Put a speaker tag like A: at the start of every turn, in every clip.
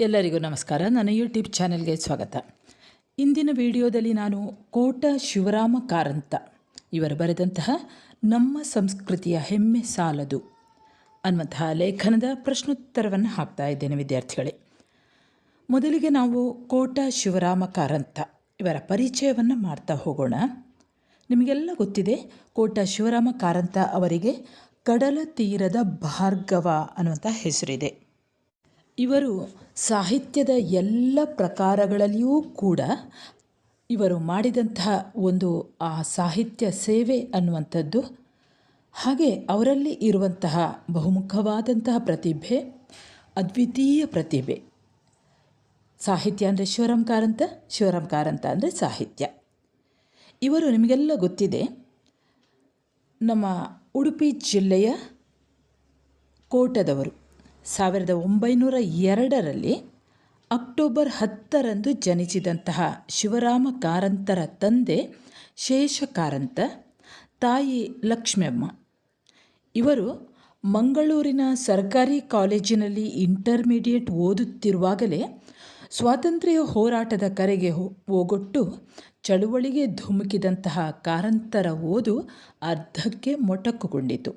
A: ಎಲ್ಲರಿಗೂ ನಮಸ್ಕಾರ. ನನ್ನ ಯೂಟ್ಯೂಬ್ ಚಾನೆಲ್ಗೆ ಸ್ವಾಗತ. ಇಂದಿನ ವಿಡಿಯೋದಲ್ಲಿ ನಾನು ಕೋಟ ಶಿವರಾಮ ಕಾರಂತ. ಇವರು ಬರೆದಂತಹ ನಮ್ಮ ಸಂಸ್ಕೃತಿಯ ಹೆಮ್ಮೆ ಸಾಲದು ಅನ್ನುವಂತಹ ಲೇಖನದ ಪ್ರಶ್ನೋತ್ತರವನ್ನು ಹಾಕ್ತಾ ಇದ್ದೇನೆ ವಿದ್ಯಾರ್ಥಿಗಳೇ. ಮೊದಲಿಗೆ ನಾವು ಕೋಟ ಶಿವರಾಮ ಕಾರಂತ ಇವರ ಪರಿಚಯವನ್ನು ಮಾಡ್ತಾ ಹೋಗೋಣ. ನಿಮಗೆಲ್ಲ ಗೊತ್ತಿದೆ, ಕೋಟ ಶಿವರಾಮ ಕಾರಂತ ಅವರಿಗೆ ಕಡಲ ತೀರದ ಭಾರ್ಗವ ಅನ್ನುವಂಥ ಹೆಸರಿದೆ. ಇವರು ಸಾಹಿತ್ಯದ ಎಲ್ಲ ಪ್ರಕಾರಗಳಲ್ಲಿಯೂ ಕೂಡ ಇವರು ಮಾಡಿದಂತಹ ಒಂದು, ಆ ಸಾಹಿತ್ಯ ಸೇವೆ ಅನ್ನುವಂಥದ್ದು. ಹಾಗೆ ಅವರಲ್ಲಿ ಇರುವಂತಹ ಬಹುಮುಖವಾದಂತಹ ಪ್ರತಿಭೆ, ಅದ್ವಿತೀಯ ಪ್ರತಿಭೆ. ಸಾಹಿತ್ಯ ಅಂದರೆ ಶಿವರಾಮ್ ಕಾರಂತ ಶಿವರಾಮ್ ಕಾರಂತ ಅಂದರೆ ಸಾಹಿತ್ಯ. ಇವರು ನಿಮಗೆಲ್ಲ ಗೊತ್ತಿದೆ, ನಮ್ಮ ಉಡುಪಿ ಜಿಲ್ಲೆಯ ಕೋಟದವರು. ಸಾವಿರದ ಒಂಬೈನೂರ ಎರಡರಲ್ಲಿ ಅಕ್ಟೋಬರ್ ಹತ್ತರಂದು ಜನಿಸಿದಂತಹ ಶಿವರಾಮ ಕಾರಂತರ ತಂದೆ ಶೇಷ ಕಾರಂತ ತಾಯಿ ಲಕ್ಷ್ಮಮ್ಮ ಇವರು ಮಂಗಳೂರಿನ ಸರ್ಕಾರಿ ಕಾಲೇಜಿನಲ್ಲಿ ಇಂಟರ್ಮೀಡಿಯೇಟ್ ಓದುತ್ತಿರುವಾಗಲೇ ಸ್ವಾತಂತ್ರ್ಯ ಹೋರಾಟದ ಕರೆಗೆ ಹೋಗೊಟ್ಟು ಚಳುವಳಿಗೆ ಧುಮುಕಿದಂತಹ ಕಾರಂತರ ಓದು ಅರ್ಧಕ್ಕೆ ಮೊಟಕುಗೊಂಡಿತು.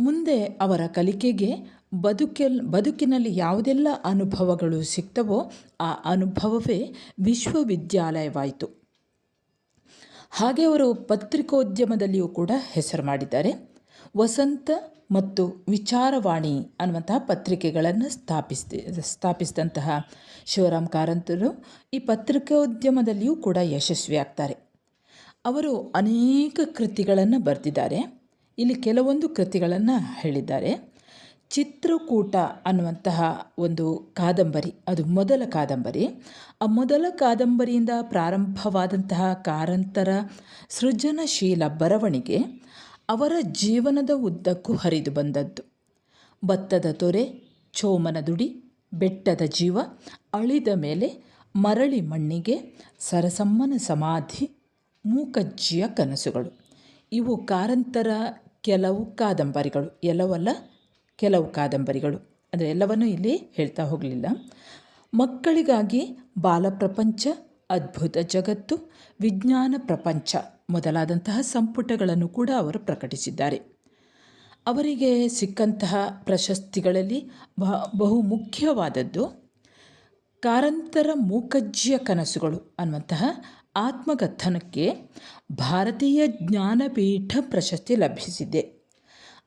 A: ಮುಂದೆ ಅವರ ಕಲಿಕೆಗೆ ಬದುಕೆಲ್, ಬದುಕಿನಲ್ಲಿ ಯಾವುದೆಲ್ಲ ಅನುಭವಗಳು ಸಿಗ್ತವೋ ಆ ಅನುಭವವೇ ವಿಶ್ವವಿದ್ಯಾಲಯವಾಯಿತು. ಹಾಗೆ ಅವರು ಪತ್ರಿಕೋದ್ಯಮದಲ್ಲಿಯೂ ಕೂಡ ಹೆಸರು ಮಾಡಿದ್ದಾರೆ. ವಸಂತ ಮತ್ತು ವಿಚಾರವಾಣಿ ಅನ್ನುವಂತಹ ಪತ್ರಿಕೆಗಳನ್ನು ಸ್ಥಾಪಿಸಿದ ಸ್ಥಾಪಿಸಿದಂತಹ ಶಿವರಾಮ್ ಕಾರಂತರು ಈ ಪತ್ರಿಕೋದ್ಯಮದಲ್ಲಿಯೂ ಕೂಡ ಯಶಸ್ವಿಯಾಗ್ತಾರೆ. ಅವರು ಅನೇಕ ಕೃತಿಗಳನ್ನು ಬರೆದಿದ್ದಾರೆ. ಇಲ್ಲಿ ಕೆಲವೊಂದು ಕೃತಿಗಳನ್ನು ಹೇಳಿದ್ದಾರೆ. ಚಿತ್ರಕೂಟ ಅನ್ನುವಂತಹ ಒಂದು ಕಾದಂಬರಿ, ಅದು ಮೊದಲ ಕಾದಂಬರಿ. ಆ ಮೊದಲ ಕಾದಂಬರಿಯಿಂದ ಪ್ರಾರಂಭವಾದಂತಹ ಕಾರಂತರ ಸೃಜನಶೀಲ ಬರವಣಿಗೆ ಅವರ ಜೀವನದ ಉದ್ದಕ್ಕೂ ಹರಿದು ಬಂದದ್ದು. ಭತ್ತದ ತೊರೆ, ಚೋಮನ ದುಡಿ, ಬೆಟ್ಟದ ಜೀವ, ಅಳಿದ ಮೇಲೆ ಮರಳಿ ಮಣ್ಣಿಗೆ, ಸರಸಮ್ಮನ ಸಮಾಧಿ, ಮೂಕಜ್ಜಿಯ ಕನಸುಗಳು. ಇವು ಕಾರಂತರ ಕೆಲವು ಕಾದಂಬರಿಗಳು. ಎಲ್ಲವಲ್ಲ? ಕೆಲವು ಕಾದಂಬರಿಗಳು. ಅಂದರೆ ಎಲ್ಲವನ್ನೂ ಇಲ್ಲಿ ಹೇಳ್ತಾ ಹೋಗಲಿಲ್ಲ. ಮಕ್ಕಳಿಗಾಗಿ ಬಾಲಪ್ರಪಂಚ, ಅದ್ಭುತ ಜಗತ್ತು, ವಿಜ್ಞಾನ ಪ್ರಪಂಚ ಮೊದಲಾದಂತಹ ಸಂಪುಟಗಳನ್ನು ಕೂಡ ಅವರು ಪ್ರಕಟಿಸಿದ್ದಾರೆ. ಅವರಿಗೆ ಸಿಕ್ಕಂತಹ ಪ್ರಶಸ್ತಿಗಳಲ್ಲಿ ಬಹು ಮುಖ್ಯವಾದದ್ದು ಕಾರಂತರ ಮೂಕಜ್ಜಿಯ ಕನಸುಗಳು ಅನ್ನುವಂತಹ ಆತ್ಮಕಥನಕ್ಕೆ ಭಾರತೀಯ ಜ್ಞಾನಪೀಠ ಪ್ರಶಸ್ತಿ ಲಭಿಸಿದೆ.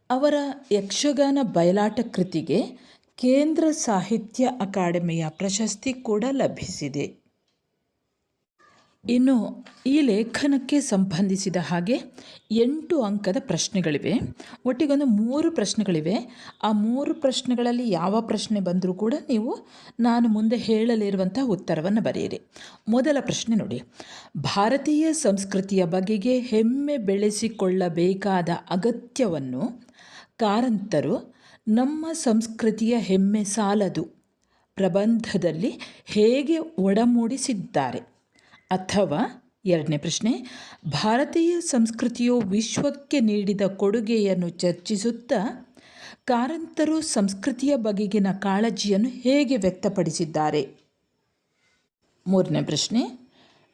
A: ಅವರ ಯಕ್ಷಗಾನ ಬಯಲಾಟ ಕೃತಿಗೆ ಕೇಂದ್ರ ಸಾಹಿತ್ಯ ಅಕಾಡೆಮಿಯ ಪ್ರಶಸ್ತಿ ಕೂಡ ಲಭಿಸಿದೆ. ಇನ್ನು ಈ ಲೇಖನಕ್ಕೆ ಸಂಬಂಧಿಸಿದ ಹಾಗೆ ಎಂಟು ಅಂಕದ ಪ್ರಶ್ನೆಗಳಿವೆ. ಒಟ್ಟಿಗೊಂದು ಮೂರು ಪ್ರಶ್ನೆಗಳಿವೆ. ಆ ಮೂರು ಪ್ರಶ್ನೆಗಳಲ್ಲಿ ಯಾವ ಪ್ರಶ್ನೆ ಬಂದರೂ ಕೂಡ ನೀವು ನಾನು ಮುಂದೆ ಹೇಳಲಿರುವಂಥ ಉತ್ತರವನ್ನು ಬರೆಯಿರಿ. ಮೊದಲ ಪ್ರಶ್ನೆ ನೋಡಿ. ಭಾರತೀಯ ಸಂಸ್ಕೃತಿಯ ಬಗೆಗೆ ಹೆಮ್ಮೆ ಬೆಳೆಸಿಕೊಳ್ಳಬೇಕಾದ ಅಗತ್ಯವನ್ನು ಕಾರಂತರು ನಮ್ಮ ಸಂಸ್ಕೃತಿಯ ಹೆಮ್ಮೆ ಸಾಲದು. ಪ್ರಬಂಧದಲ್ಲಿ ಹೇಗೆ ಒಡಮೂಡಿಸಿದ್ದಾರೆ? ಅಥವಾ ಎರಡನೇ ಪ್ರಶ್ನೆ, ಭಾರತೀಯ ಸಂಸ್ಕೃತಿಯು ವಿಶ್ವಕ್ಕೆ ನೀಡಿದ ಕೊಡುಗೆಯನ್ನು ಚರ್ಚಿಸುತ್ತಾ, ಕಾರಂತರು ಸಂಸ್ಕೃತಿಯ ಬಗೆಗಿನ ಕಾಳಜಿಯನ್ನು ಹೇಗೆ ವ್ಯಕ್ತಪಡಿಸಿದ್ದಾರೆ? ಮೂರನೇ ಪ್ರಶ್ನೆ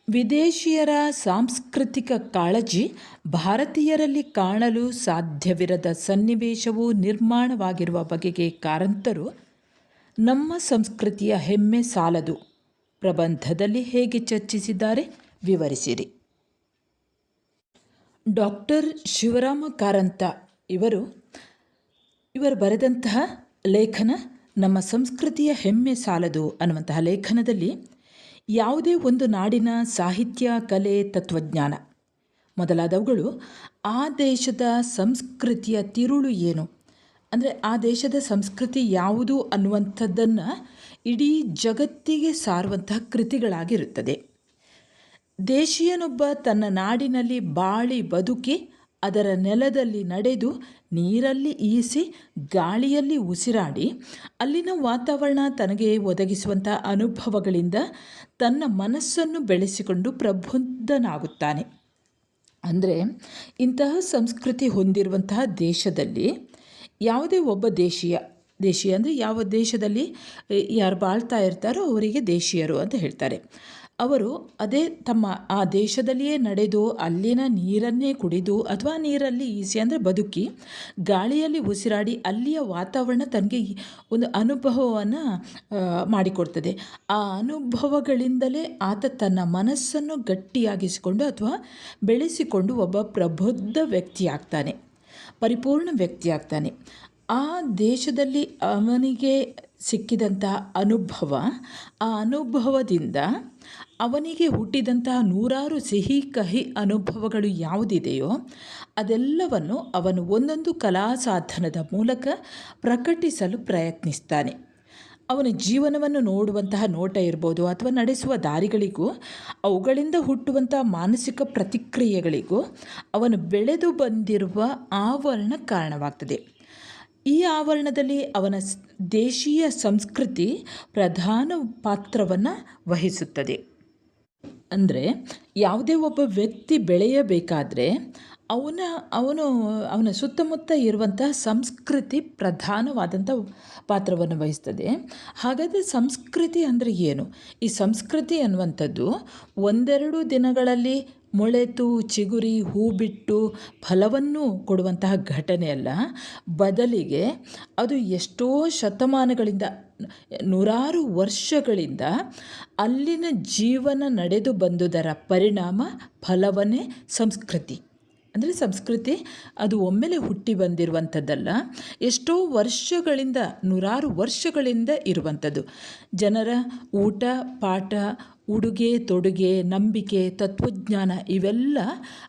A: ವಿದೇಶಿಯರ ಸಾಂಸ್ಕೃತಿಕ ಕಾಳಜಿ ಭಾರತೀಯರಲ್ಲಿ ಕಾಣಲು ಸಾಧ್ಯವಿರದ ಸನ್ನಿವೇಶವು ನಿರ್ಮಾಣವಾಗಿರುವ ಬಗೆಗೆ ಕಾರಂತರು ನಮ್ಮ ಸಂಸ್ಕೃತಿಯ ಹೆಮ್ಮೆ ಸಾಲದು. ಪ್ರಬಂಧದಲ್ಲಿ ಹೇಗೆ ಚರ್ಚಿಸಿದ್ದಾರೆ ವಿವರಿಸಿರಿ. ಡಾಕ್ಟರ್ ಶಿವರಾಮ ಕಾರಂತ ಇವರು ಇವರು ಬರೆದಂತಹ ಲೇಖನ ನಮ್ಮ ಸಂಸ್ಕೃತಿಯ ಹೆಮ್ಮೆ ಸಾಲದು ಅನ್ನುವಂತಹ ಲೇಖನದಲ್ಲಿ ಯಾವುದೇ ಒಂದು ನಾಡಿನ ಸಾಹಿತ್ಯ, ಕಲೆ, ತತ್ವಜ್ಞಾನ. ಮೊದಲಾದವುಗಳು ಆ ದೇಶದ ಸಂಸ್ಕೃತಿಯ ತಿರುಳು ಏನು? ಅಂದರೆ ಆ ದೇಶದ ಸಂಸ್ಕೃತಿ ಯಾವುದು ಅನ್ನುವಂಥದ್ದನ್ನು ಇಡೀ ಜಗತ್ತಿಗೆ ಸಾರುವಂತಹ ಕೃತಿಗಳಾಗಿರುತ್ತದೆ. ದೇಶೀಯನೊಬ್ಬ ತನ್ನ ನಾಡಿನಲ್ಲಿ ಬಾಳಿ ಬದುಕಿ ಅದರ ನೆಲದಲ್ಲಿ ನಡೆದು ನೀರಲ್ಲಿ ಈಸಿ ಗಾಳಿಯಲ್ಲಿ ಉಸಿರಾಡಿ ಅಲ್ಲಿನ ವಾತಾವರಣ ತನಗೆ ಒದಗಿಸುವಂಥ ಅನುಭವಗಳಿಂದ ತನ್ನ ಮನಸ್ಸನ್ನು ಬೆಳೆಸಿಕೊಂಡು ಪ್ರಬುದ್ಧನಾಗುತ್ತಾನೆ. ಅಂದರೆ ಇಂತಹ ಸಂಸ್ಕೃತಿ ಹೊಂದಿರುವಂತಹ ದೇಶದಲ್ಲಿ ಯಾವುದೇ ಒಬ್ಬ ದೇಶೀಯ ದೇಶೀಯ ಅಂದರೆ ಯಾವ ದೇಶದಲ್ಲಿ ಯಾರು ಬಾಳ್ತಾ ಇರ್ತಾರೋ ಅವರಿಗೆ ದೇಶೀಯರು ಅಂತ ಹೇಳ್ತಾರೆ. ಅವರು ಅದೇ ತಮ್ಮ ಆ ದೇಶದಲ್ಲಿಯೇ ನಡೆದು ಅಲ್ಲಿನ ನೀರನ್ನೇ ಕುಡಿದು ಅಥವಾ ನೀರಲ್ಲಿ ಈಸಿ ಅಂದರೆ ಬದುಕಿ ಗಾಳಿಯಲ್ಲಿ ಉಸಿರಾಡಿ ಅಲ್ಲಿಯ ವಾತಾವರಣ ತನಗೆ ಒಂದು ಅನುಭವವನ್ನು ಮಾಡಿಕೊಡ್ತದೆ. ಆ ಅನುಭವಗಳಿಂದಲೇ ಆತ ತನ್ನ ಮನಸ್ಸನ್ನು ಗಟ್ಟಿಯಾಗಿಸಿಕೊಂಡು ಅಥವಾ ಬೆಳೆಸಿಕೊಂಡು ಒಬ್ಬ ಪ್ರಬುದ್ಧ ವ್ಯಕ್ತಿಯಾಗ್ತಾನೆ, ಪರಿಪೂರ್ಣ ವ್ಯಕ್ತಿಯಾಗ್ತಾನೆ. ಆ ದೇಶದಲ್ಲಿ ಅವನಿಗೆ ಸಿಕ್ಕಿದಂಥ ಅನುಭವ, ಆ ಅನುಭವದಿಂದ ಅವನಿಗೆ ಹುಟ್ಟಿದಂತಹ ನೂರಾರು ಸಿಹಿ ಕಹಿ ಅನುಭವಗಳು ಯಾವುದಿದೆಯೋ ಅದೆಲ್ಲವನ್ನು ಅವನು ಒಂದೊಂದು ಕಲಾ ಸಾಧನದ ಮೂಲಕ ಪ್ರಕಟಿಸಲು ಪ್ರಯತ್ನಿಸ್ತಾನೆ. ಅವನ ಜೀವನವನ್ನು ನೋಡುವಂತಹ ನೋಟ ಇರ್ಬೋದು ಅಥವಾ ನಡೆಸುವ ದಾರಿಗಳಿಗೂ, ಅವುಗಳಿಂದ ಹುಟ್ಟುವಂತಹ ಮಾನಸಿಕ ಪ್ರತಿಕ್ರಿಯೆಗಳಿಗೂ ಅವನು ಬೆಳೆದು ಬಂದಿರುವ ಆವರಣ ಕಾರಣವಾಗ್ತದೆ. ಈ ಆವರಣದಲ್ಲಿ ಅವನ ದೇಶೀಯ ಸಂಸ್ಕೃತಿ ಪ್ರಧಾನ ಪಾತ್ರವನ್ನು ವಹಿಸುತ್ತದೆ. ಅಂದರೆ ಯಾವುದೇ ಒಬ್ಬ ವ್ಯಕ್ತಿ ಬೆಳೆಯಬೇಕಾದರೆ ಅವನ, ಅವನು, ಅವನ ಸುತ್ತಮುತ್ತ ಇರುವಂತಹ ಸಂಸ್ಕೃತಿ ಪ್ರಧಾನವಾದಂಥ ಪಾತ್ರವನ್ನು ವಹಿಸ್ತದೆ. ಹಾಗಾದರೆ ಸಂಸ್ಕೃತಿ ಅಂದರೆ ಏನು? ಈ ಸಂಸ್ಕೃತಿ ಅನ್ನುವಂಥದ್ದು ಒಂದೆರಡು ದಿನಗಳಲ್ಲಿ ಮೊಳೆತು, ಚಿಗುರಿ ಹೂ ಬಿಟ್ಟು ಫಲವನ್ನು ಕೊಡುವಂತಹ ಘಟನೆ ಅಲ್ಲ. ಬದಲಿಗೆ ಅದು ಎಷ್ಟೋ ಶತಮಾನಗಳಿಂದ ನೂರಾರು ವರ್ಷಗಳಿಂದ ಅಲ್ಲಿನ ಜೀವನ ನಡೆದು ಬಂದುದರ ಪರಿಣಾಮ ಫಲವನೇ ಸಂಸ್ಕೃತಿ. ಅಂದರೆ ಸಂಸ್ಕೃತಿ ಅದು ಒಮ್ಮೆಲೆ ಹುಟ್ಟಿ ಬಂದಿರುವಂಥದ್ದಲ್ಲ, ಎಷ್ಟೋ ವರ್ಷಗಳಿಂದ, ನೂರಾರು ವರ್ಷಗಳಿಂದ ಇರುವಂಥದ್ದು. ಜನರ ಊಟ, ಪಾಠ, ಉಡುಗೆ, ತೊಡುಗೆ, ನಂಬಿಕೆ, ತತ್ವಜ್ಞಾನ ಇವೆಲ್ಲ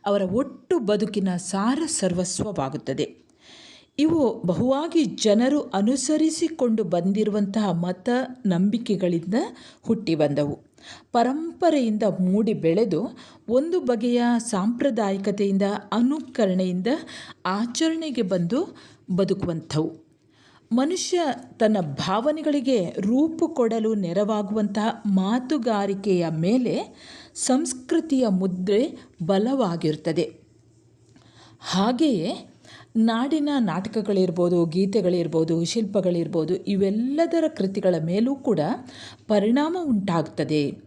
A: ಅವರ ಒಟ್ಟು ಬದುಕಿನ ಸಾರ ಸರ್ವಸ್ವವಾಗುತ್ತದೆ. ಇವು ಬಹುವಾಗಿ ಜನರು ಅನುಸರಿಸಿಕೊಂಡು ಬಂದಿರುವಂತಹ ಮತ ನಂಬಿಕೆಗಳಿಂದ ಹುಟ್ಟಿ ಬಂದವು. ಪರಂಪರೆಯಿಂದ ಮೂಡಿ ಬೆಳೆದು ಒಂದು ಬಗೆಯ ಸಾಂಪ್ರದಾಯಿಕತೆಯಿಂದ ಅನುಕರಣೆಯಿಂದ ಆಚರಣೆಗೆ ಬಂದು ಬದುಕುವಂಥವು. ಮನುಷ್ಯ ತನ್ನ ಭಾವನೆಗಳಿಗೆ ರೂಪು ಕೊಡಲು ನೆರವಾಗುವಂತಹ ಮಾತುಗಾರಿಕೆಯ ಮೇಲೆ ಸಂಸ್ಕೃತಿಯ ಮುದ್ರೆ ಬಲವಾಗಿರುತ್ತದೆ. ಹಾಗೆಯೇ ನಾಡಿನ ನಾಟಕಗಳಿರ್ಬೋದು, ಗೀತೆಗಳಿರ್ಬೋದು, ಶಿಲ್ಪಗಳಿರ್ಬೋದು, ಇವೆಲ್ಲದರ ಕೃತಿಗಳ ಮೇಲೂ ಕೂಡ ಪರಿಣಾಮ ಉಂಟಾಗ್ತದೆ.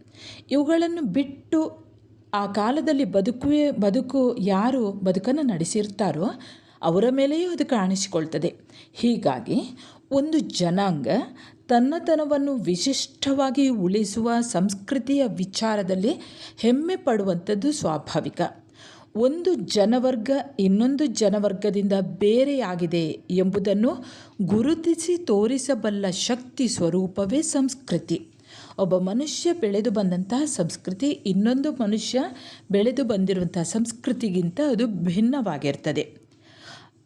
A: ಇವುಗಳನ್ನು ಬಿಟ್ಟು ಆ ಕಾಲದಲ್ಲಿ ಬದುಕುವೆ, ಬದುಕು ಯಾರು, ಬದುಕನ್ನು ನಡೆಸಿರ್ತಾರೋ ಅವರ ಮೇಲೆಯೂ ಅದು ಕಾಣಿಸಿಕೊಳ್ತದೆ. ಹೀಗಾಗಿ ಒಂದು ಜನಾಂಗ ತನ್ನತನವನ್ನು ವಿಶಿಷ್ಟವಾಗಿ ಉಳಿಸುವ ಸಂಸ್ಕೃತಿಯ ವಿಚಾರದಲ್ಲಿ ಹೆಮ್ಮೆ ಪಡುವಂಥದ್ದು ಸ್ವಾಭಾವಿಕ. ಒಂದು ಜನವರ್ಗ ಇನ್ನೊಂದು ಜನವರ್ಗದಿಂದ ಬೇರೆಯಾಗಿದೆ ಎಂಬುದನ್ನು ಗುರುತಿಸಿ ತೋರಿಸಬಲ್ಲ ಶಕ್ತಿ ಸ್ವರೂಪವೇ ಸಂಸ್ಕೃತಿ. ಒಬ್ಬ ಮನುಷ್ಯ ಬೆಳೆದು ಬಂದಂತಹ ಸಂಸ್ಕೃತಿ ಇನ್ನೊಂದು ಮನುಷ್ಯ ಬೆಳೆದು ಬಂದಿರುವಂತಹ ಸಂಸ್ಕೃತಿಗಿಂತ ಅದು ಭಿನ್ನವಾಗಿರ್ತದೆ.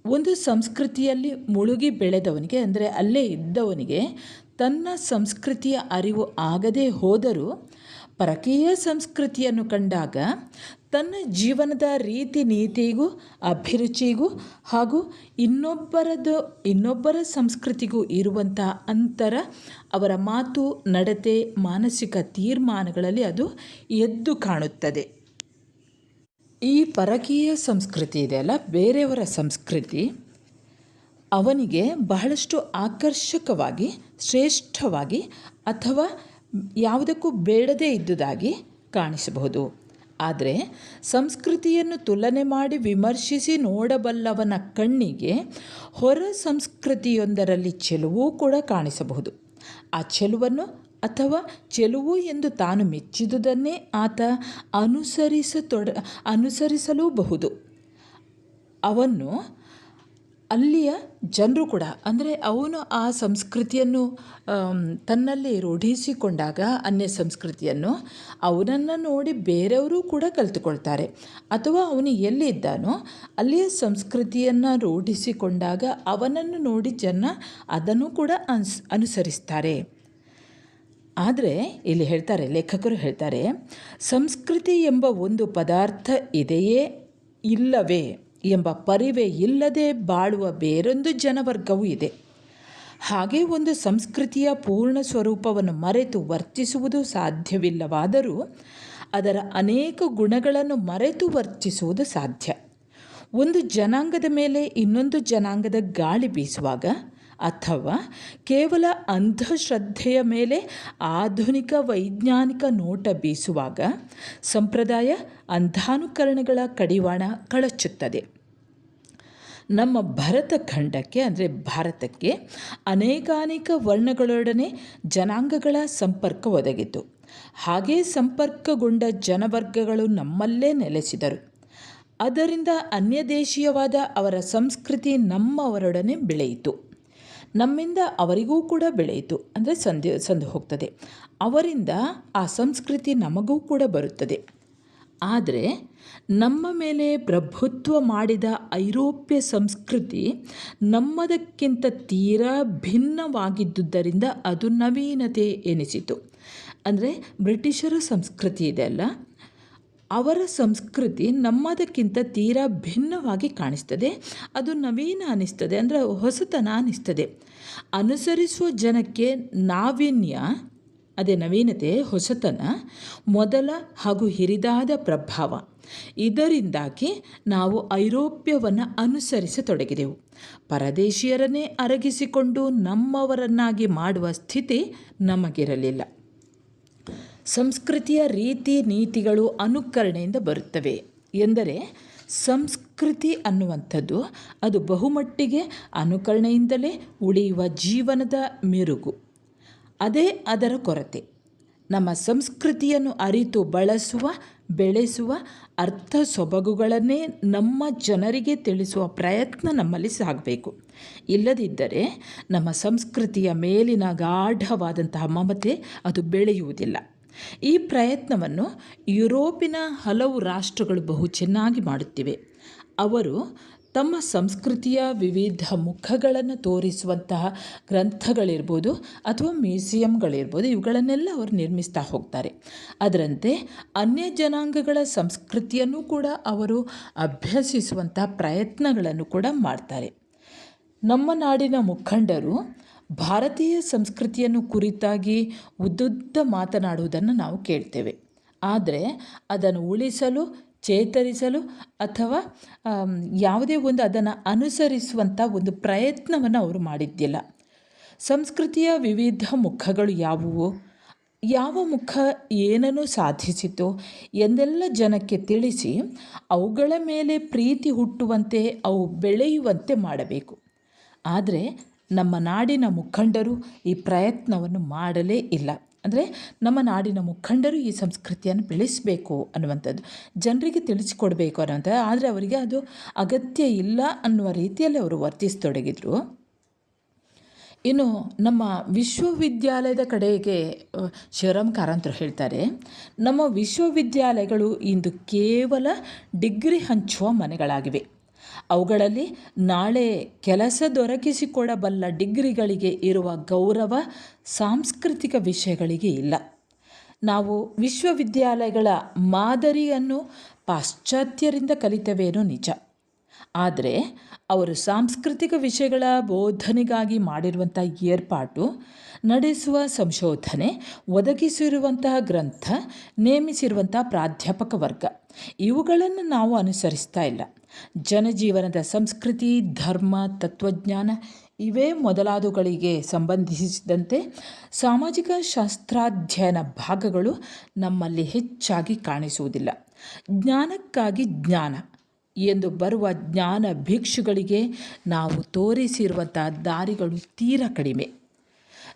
A: ಒಂದು ಸಂಸ್ಕೃತಿಯಲ್ಲಿ ಮುಳುಗಿ ಬೆಳೆದವನಿಗೆ, ಅಂದರೆ ಅಲ್ಲೇ ಇದ್ದವನಿಗೆ, ತನ್ನ ಸಂಸ್ಕೃತಿಯ ಅರಿವು ಆಗದೇ ಹೋದರೂ, ಪರಕೀಯ ಸಂಸ್ಕೃತಿಯನ್ನು ಕಂಡಾಗ ತನ್ನ ಜೀವನದ ರೀತಿ ನೀತಿಗೂ, ಅಭಿರುಚಿಗೂ ಹಾಗೂ ಇನ್ನೊಬ್ಬರದು, ಇನ್ನೊಬ್ಬರ ಸಂಸ್ಕೃತಿಗೂ ಇರುವಂಥ ಅಂತರ ಅವರ ಮಾತು, ನಡತೆ, ಮಾನಸಿಕ ತೀರ್ಮಾನಗಳಲ್ಲಿ ಅದು ಎದ್ದು ಕಾಣುತ್ತದೆ. ಈ ಪರಕೀಯ ಸಂಸ್ಕೃತಿ ಇದೆಯಲ್ಲ ಬೇರೆಯವರ ಸಂಸ್ಕೃತಿ, ಅವನಿಗೆ ಬಹಳಷ್ಟು ಆಕರ್ಷಕವಾಗಿ, ಶ್ರೇಷ್ಠವಾಗಿ ಅಥವಾ ಯಾವುದಕ್ಕೂ ಬೇಡದೇ ಇದ್ದುದಾಗಿ ಕಾಣಿಸಬಹುದು. ಆದರೆ ಸಂಸ್ಕೃತಿಯನ್ನು ತುಲನೆ ಮಾಡಿ ವಿಮರ್ಶಿಸಿ ನೋಡಬಲ್ಲವನ ಕಣ್ಣಿಗೆ ಹೊರ ಸಂಸ್ಕೃತಿಯೊಂದರಲ್ಲಿ ಚೆಲುವು ಕೂಡ ಕಾಣಿಸಬಹುದು. ಆ ಚೆಲುವನ್ನು ಅಥವಾ ಚೆಲುವು ಎಂದು ತಾನು ಮೆಚ್ಚಿದುದನ್ನೇ ಆತ ಅನುಸರಿಸತೊಡ, ಅನುಸರಿಸಲೂಬಹುದು. ಅವನ್ನು ಅಲ್ಲಿಯ ಜನರು ಕೂಡ, ಅಂದರೆ ಅವನು ಆ ಸಂಸ್ಕೃತಿಯನ್ನು ತನ್ನಲ್ಲಿ ರೂಢಿಸಿಕೊಂಡಾಗ ಅನ್ಯ ಸಂಸ್ಕೃತಿಯನ್ನು ಅವನನ್ನು ನೋಡಿ ಬೇರೆಯವರು ಕೂಡ ಕಲಿತುಕೊಳ್ತಾರೆ. ಅಥವಾ ಅವನು ಎಲ್ಲಿದ್ದಾನೋ ಅಲ್ಲಿಯ ಸಂಸ್ಕೃತಿಯನ್ನು ರೂಢಿಸಿಕೊಂಡಾಗ ಅವನನ್ನು ನೋಡಿ ಜನ ಅದನ್ನು ಕೂಡ ಅನ್ಸ್, ಅನುಸರಿಸ್ತಾರೆ. ಆದರೆ ಇಲ್ಲಿ ಹೇಳ್ತಾರೆ, ಲೇಖಕರು ಹೇಳ್ತಾರೆ, ಸಂಸ್ಕೃತಿ ಎಂಬ ಒಂದು ಪದಾರ್ಥ ಇದೆಯೇ ಇಲ್ಲವೇ? ಎಂಬ ಪರಿವೆ ಇಲ್ಲದೆ ಬಾಳುವ ಬೇರೊಂದು ಜನವರ್ಗವೂ ಇದೆ. ಹಾಗೆ ಒಂದು ಸಂಸ್ಕೃತಿಯ ಪೂರ್ಣ ಸ್ವರೂಪವನ್ನು ಮರೆತು ವರ್ತಿಸುವುದು ಸಾಧ್ಯವಿಲ್ಲವಾದರೂ ಅದರ ಅನೇಕ ಗುಣಗಳನ್ನು ಮರೆತು ವರ್ತಿಸುವುದು ಸಾಧ್ಯ. ಒಂದು ಜನಾಂಗದ ಮೇಲೆ ಇನ್ನೊಂದು ಜನಾಂಗದ ಗಾಳಿ ಬೀಸುವಾಗ ಅಥವಾ ಕೇವಲ ಅಂಧಶ್ರದ್ಧೆಯ ಮೇಲೆ ಆಧುನಿಕ ವೈಜ್ಞಾನಿಕ ನೋಟ ಬೀಸುವಾಗ ಸಂಪ್ರದಾಯ ಅಂಧಾನುಕರಣೆಗಳ ಕಡಿವಾಣ ಕಳಚುತ್ತದೆ. ನಮ್ಮ ಭರತ ಖಂಡಕ್ಕೆ, ಅಂದರೆ ಭಾರತಕ್ಕೆ, ಅನೇಕಾನೇಕ ವರ್ಣಗಳೊಡನೆ ಜನಾಂಗಗಳ ಸಂಪರ್ಕ ಒದಗಿತು. ಹಾಗೇ ಸಂಪರ್ಕಗೊಂಡ ಜನವರ್ಗಗಳು ನಮ್ಮಲ್ಲೇ ನೆಲೆಸಿದರು. ಅದರಿಂದ ಅನ್ಯದೇಶೀಯವಾದ ಅವರ ಸಂಸ್ಕೃತಿ ನಮ್ಮವರೊಡನೆ ಬೆಳೆಯಿತು. ನಮ್ಮಿಂದ ಅವರಿಗೂ ಕೂಡ ಬೆಳೆಯಿತು, ಅಂದರೆ ಸಂದಿ ಸಂದು ಹೋಗ್ತದೆ. ಅವರಿಂದ ಆ ಸಂಸ್ಕೃತಿ ನಮಗೂ ಕೂಡ ಬರುತ್ತದೆ. ಆದರೆ ನಮ್ಮ ಮೇಲೆ ಪ್ರಭುತ್ವ ಮಾಡಿದ ಐರೋಪ್ಯ ಸಂಸ್ಕೃತಿ ನಮ್ಮದಕ್ಕಿಂತ ತೀರಾ ಭಿನ್ನವಾಗಿದ್ದುದರಿಂದ ಅದು ನವೀನತೆ ಎನಿಸಿತು. ಅಂದರೆ ಬ್ರಿಟಿಷರ ಸಂಸ್ಕೃತಿ ಇದೆಯಲ್ಲ ಅವರ ಸಂಸ್ಕೃತಿ ನಮ್ಮದಕ್ಕಿಂತ ತೀರಾ ಭಿನ್ನವಾಗಿ ಕಾಣಿಸ್ತದೆ. ಅದು ನವೀನ ಅನ್ನಿಸ್ತದೆ ಅಂದರೆ ಹೊಸತನ ಅನ್ನಿಸ್ತದೆ ಅನುಸರಿಸುವ ಜನಕ್ಕೆ ನಾವೀನ್ಯ ಅದೇ ನವೀನತೆ ಹೊಸತನ, ಮೊದಲ ಹಾಗೂ ಹಿರಿದಾದ ಪ್ರಭಾವ. ಇದರಿಂದಾಗಿ ನಾವು ಐರೋಪ್ಯವನ್ನು ಅನುಸರಿಸತೊಡಗಿದೆವು. ಪರದೇಶಿಯರನ್ನೇ ಅರಗಿಸಿಕೊಂಡು ನಮ್ಮವರನ್ನಾಗಿ ಮಾಡುವ ಸ್ಥಿತಿ ನಮಗಿರಲಿಲ್ಲ. ಸಂಸ್ಕೃತಿಯ ರೀತಿ ನೀತಿಗಳು ಅನುಕರಣೆಯಿಂದ ಬರುತ್ತವೆ ಎಂದರೆ ಸಂಸ್ಕೃತಿ ಅನ್ನುವಂಥದ್ದು ಅದು ಬಹುಮಟ್ಟಿಗೆ ಅನುಕರಣೆಯಿಂದಲೇ ಉಳಿಯುವ ಜೀವನದ ಮೆರುಗು. ಅದೇ ಅದರ ಕೊರತೆ. ನಮ್ಮ ಸಂಸ್ಕೃತಿಯನ್ನು ಅರಿತು ಬಳಸುವ, ಬೆಳೆಸುವ ಅರ್ಥ ಸೊಬಗುಗಳನ್ನೇ ನಮ್ಮ ಜನರಿಗೆ ತಿಳಿಸುವ ಪ್ರಯತ್ನ ನಮ್ಮಲ್ಲಿ ಸಾಗಬೇಕು. ಇಲ್ಲದಿದ್ದರೆ ನಮ್ಮ ಸಂಸ್ಕೃತಿಯ ಮೇಲಿನ ಗಾಢವಾದಂತಹ ಮಮತೆ ಅದು ಬೆಳೆಯುವುದಿಲ್ಲ. ಈ ಪ್ರಯತ್ನವನ್ನು ಯುರೋಪಿನ ಹಲವು ರಾಷ್ಟ್ರಗಳು ಬಹು ಚೆನ್ನಾಗಿ ಮಾಡುತ್ತಿವೆ. ಅವರು ತಮ್ಮ ಸಂಸ್ಕೃತಿಯ ವಿವಿಧ ಮುಖಗಳನ್ನು ತೋರಿಸುವಂತಹ ಗ್ರಂಥಗಳಿರ್ಬೋದು ಅಥವಾ ಮ್ಯೂಸಿಯಂಗಳಿರ್ಬೋದು, ಇವುಗಳನ್ನೆಲ್ಲ ಅವರು ನಿರ್ಮಿಸ್ತಾ ಹೋಗ್ತಾರೆ. ಅದರಂತೆ ಅನ್ಯ ಜನಾಂಗಗಳ ಸಂಸ್ಕೃತಿಯನ್ನು ಕೂಡ ಅವರು ಅಭ್ಯಸಿಸುವಂತಹ ಪ್ರಯತ್ನಗಳನ್ನು ಕೂಡ ಮಾಡ್ತಾರೆ. ನಮ್ಮ ನಾಡಿನ ಮುಖಂಡರು ಭಾರತೀಯ ಸಂಸ್ಕೃತಿಯನ್ನು ಕುರಿತಾಗಿ ಉದ್ದುದ್ದ ಮಾತನಾಡುವುದನ್ನು ನಾವು ಕೇಳ್ತೇವೆ. ಆದರೆ ಅದನ್ನು ಉಳಿಸಲು ಚೇತರಿಸಲು ಅಥವಾ ಯಾವುದೇ ಒಂದು ಅದನ್ನು ಅನುಸರಿಸುವಂಥ ಒಂದು ಪ್ರಯತ್ನವನ್ನು ಅವರು ಮಾಡಿದ್ದಿಲ್ಲ ಸಂಸ್ಕೃತಿಯ ವಿವಿಧ ಮುಖಗಳು ಯಾವುವು? ಯಾವ ಮುಖ ಏನನ್ನು ಸಾಧಿಸಿತು? ಎಂದೆಲ್ಲ ಜನಕ್ಕೆ ತಿಳಿಸಿ ಅವುಗಳ ಮೇಲೆ ಪ್ರೀತಿ ಹುಟ್ಟುವಂತೆ ಅವು ಬೆಳೆಯುವಂತೆ ಮಾಡಬೇಕು. ಆದರೆ ನಮ್ಮ ನಾಡಿನ ಮುಖಂಡರು ಈ ಪ್ರಯತ್ನವನ್ನು ಮಾಡಲೇ ಇಲ್ಲ. ಅಂದರೆ ನಮ್ಮ ನಾಡಿನ ಮುಖಂಡರು ಈ ಸಂಸ್ಕೃತಿಯನ್ನು ಬೆಳೆಸಬೇಕು ಅನ್ನುವಂಥದ್ದು. ಜನರಿಗೆ ತಿಳಿಸಿಕೊಡಬೇಕು ಅನ್ನುವಂಥದ್ದು ಆದರೆ ಅವರಿಗೆ ಅದು ಅಗತ್ಯ ಇಲ್ಲ ಅನ್ನುವ ರೀತಿಯಲ್ಲಿ ಅವರು ವರ್ತಿಸತೊಡಗಿದ್ರು ಇನ್ನು ನಮ್ಮ ವಿಶ್ವವಿದ್ಯಾಲಯದ ಕಡೆಗೆ ಶಿವರಾಮ್ ಕಾರಂತರು ಹೇಳ್ತಾರೆ, ನಮ್ಮ ವಿಶ್ವವಿದ್ಯಾಲಯಗಳು ಇಂದು ಕೇವಲ ಡಿಗ್ರಿ ಹಂಚುವ ಮನೆಗಳಾಗಿವೆ. ಅವುಗಳಲ್ಲಿ ನಾಳೆ ಕೆಲಸ ದೊರಕಿಸಿಕೊಡಬಲ್ಲ ಡಿಗ್ರಿಗಳಿಗೆ ಇರುವ ಗೌರವ ಸಾಂಸ್ಕೃತಿಕ ವಿಷಯಗಳಿಗೆ ಇಲ್ಲ. ನಾವು ವಿಶ್ವವಿದ್ಯಾಲಯಗಳ ಮಾದರಿಯನ್ನು ಪಾಶ್ಚಾತ್ಯರಿಂದ ಕಲಿತವೇನೋ ನಿಜ. ಆದರೆ ಅವರು ಸಾಂಸ್ಕೃತಿಕ ವಿಷಯಗಳ ಬೋಧನೆಗಾಗಿ ಮಾಡಿರುವಂಥ ಏರ್ಪಾಟು, ನಡೆಸುವ ಸಂಶೋಧನೆ, ಒದಗಿಸಿರುವಂತಹ ಗ್ರಂಥ, ನೇಮಿಸಿರುವಂಥ ಪ್ರಾಧ್ಯಾಪಕ ವರ್ಗ, ಇವುಗಳನ್ನು ನಾವು ಅನುಸರಿಸ್ತಾ ಇಲ್ಲ. ಜನಜೀವನದ ಸಂಸ್ಕೃತಿ, ಧರ್ಮ, ತತ್ವಜ್ಞಾನ ಇವೇ ಮೊದಲಾದವುಗಳಿಗೆ ಸಂಬಂಧಿಸಿದಂತೆ ಸಾಮಾಜಿಕ ಶಾಸ್ತ್ರಾಧ್ಯಯನ ಭಾಗಗಳು ನಮ್ಮಲ್ಲಿ ಹೆಚ್ಚಾಗಿ ಕಾಣಿಸುವುದಿಲ್ಲ. ಜ್ಞಾನಕ್ಕಾಗಿ ಜ್ಞಾನ ಎಂದು ಬರುವ ಜ್ಞಾನ ಭಿಕ್ಷುಗಳಿಗೆ ನಾವು ತೋರಿಸಿರುವಂಥ ದಾರಿಗಳು ತೀರ ಕಡಿಮೆ.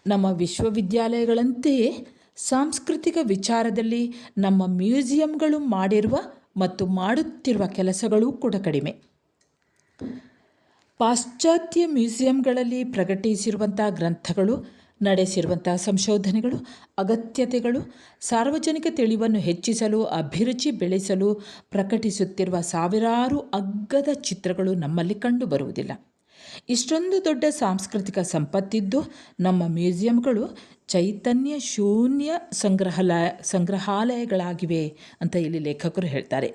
A: ನಮ್ಮ ವಿಶ್ವವಿದ್ಯಾಲಯಗಳಂತೆಯೇ ಸಾಂಸ್ಕೃತಿಕ ವಿಚಾರದಲ್ಲಿ ನಮ್ಮ ಮ್ಯೂಸಿಯಂಗಳು ಮಾಡಿರುವ ಮತ್ತು ಮಾಡುತ್ತಿರುವ ಕೆಲಸಗಳೂ ಕೂಡ ಕಡಿಮೆ. ಪಾಶ್ಚಾತ್ಯ ಮ್ಯೂಸಿಯಂಗಳಲ್ಲಿ ಪ್ರಕಟಿಸಿರುವಂಥ ಗ್ರಂಥಗಳು ನಡೆಸಿರುವಂಥ ಸಂಶೋಧನೆಗಳು, ಅಗತ್ಯತೆಗಳು, ಸಾರ್ವಜನಿಕ ತಿಳಿವನ್ನು ಹೆಚ್ಚಿಸಲು, ಅಭಿರುಚಿ ಬೆಳೆಸಲು ಪ್ರಕಟಿಸುತ್ತಿರುವ ಸಾವಿರಾರು ಅಗ್ಗದ ಚಿತ್ರಗಳು ನಮ್ಮಲ್ಲಿ ಕಂಡುಬರುವುದಿಲ್ಲ. ಇಷ್ಟೊಂದು ದೊಡ್ಡ ಸಾಂಸ್ಕೃತಿಕ ಸಂಪತ್ತಿದ್ದು ನಮ್ಮ ಮ್ಯೂಸಿಯಂಗಳು ಚೈತನ್ಯ ಶೂನ್ಯ ಸಂಗ್ರಹಾಲಯ ಸಂಗ್ರಹಾಲಯಗಳಾಗಿವೆ ಅಂತ ಇಲ್ಲಿ ಲೇಖಕರು ಹೇಳ್ತಾರೆ.